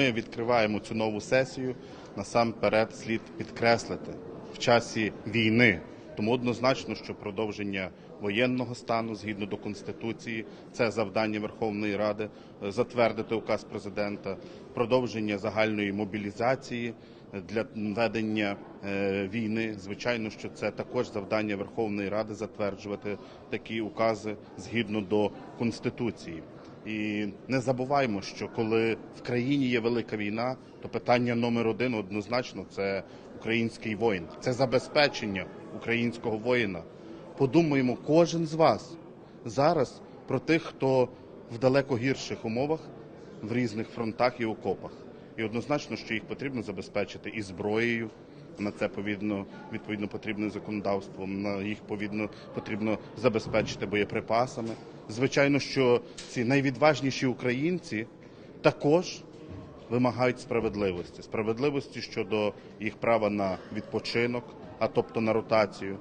Ми відкриваємо цю нову сесію. Насамперед слід підкреслити в часі війни. Тому однозначно, що продовження воєнного стану згідно до конституції це завдання Верховної Ради е, затвердити указ президента, продовження загальної мобілізації для ведення е, війни. Звичайно, що це також завдання Верховної Ради затверджувати такі укази згідно до конституції. І не забуваємо, що коли в країні є велика війна, то питання номер один однозначно це український воїн, це забезпечення українського воїна. Подумаємо, кожен з вас зараз про тих, хто в далеко гірших умовах в різних фронтах і окопах. І однозначно, що їх потрібно забезпечити і зброєю. На це повідно відповідно потрібне законодавство. На їх повідно потрібно забезпечити боєприпасами. Звичайно, що ці найвідважніші українці також вимагають справедливості, справедливості щодо їх права на відпочинок, а тобто на ротацію.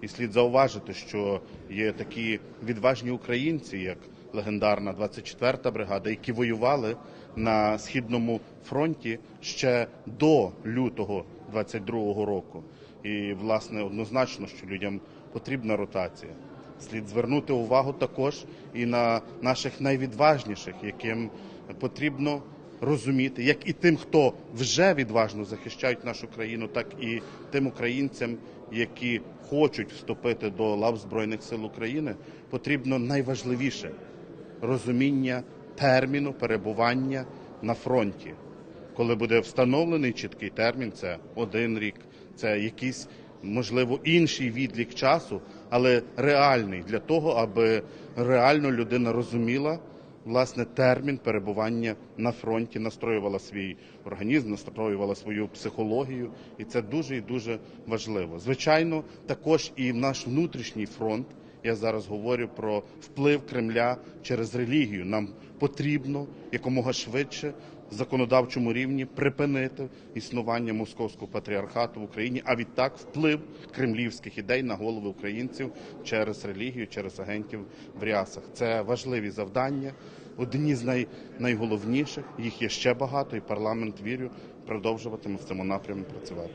І слід зауважити, що є такі відважні українці, як легендарна 24-та бригада, які воювали на східному фронті ще до лютого 22-го року. І власне однозначно, що людям потрібна ротація. Слід звернути увагу також і на наших найвідважніших, яким потрібно розуміти, як і тим, хто вже відважно захищають нашу країну, так і тим українцям, які хочуть вступити до лав Збройних сил України, потрібно найважливіше розуміння терміну перебування на фронті. Коли буде встановлений чіткий термін, це один рік, це якийсь можливо інший відлік часу, але реальний для того, аби реально людина розуміла власне термін перебування на фронті, настроювала свій організм, настроювала свою психологію, і це дуже і дуже важливо. Звичайно, також і наш внутрішній фронт. Я зараз говорю про вплив Кремля через релігію. Нам потрібно якомога швидше в законодавчому рівні припинити існування московського патріархату в Україні, а відтак вплив кремлівських ідей на голови українців через релігію, через агентів в рясах. Це важливі завдання. Одні з най, найголовніших їх є ще багато, і парламент вірю продовжуватиме в цьому напрямі працювати.